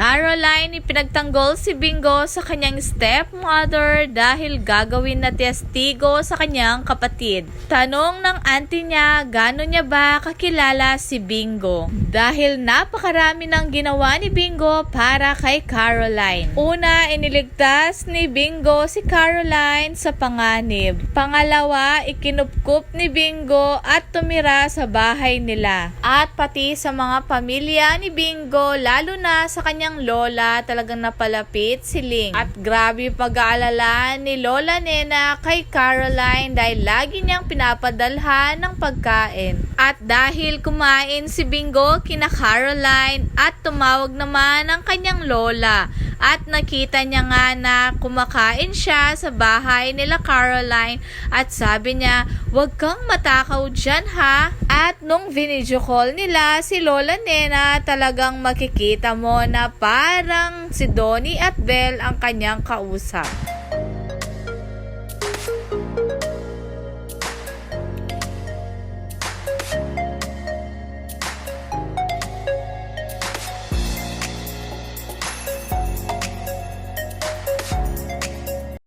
Caroline, ipinagtanggol si Bingo sa kanyang stepmother dahil gagawin na testigo sa kanyang kapatid. Tanong ng auntie niya, gano'n niya ba kakilala si Bingo? Dahil napakarami ng ginawa ni Bingo para kay Caroline. Una, iniligtas ni Bingo si Caroline sa panganib. Pangalawa, ikinupkup ni Bingo at tumira sa bahay nila. At pati sa mga pamilya ni Bingo, lalo na sa kanyang lola, talagang napalapit si Ling. At grabe pag-aalala ni Lola Nena kay Caroline dahil lagi niyang pinapadalhan ng pagkain. At dahil kumain si Bingo kina Caroline at tumawag naman ang kanyang lola. At nakita niya nga na kumakain siya sa bahay nila Caroline at sabi niya, huwag kang matakaw dyan ha. At nung video call nila si Lola Nena, talagang makikita mo na parang si Donnie at Belle ang kanyang kausap.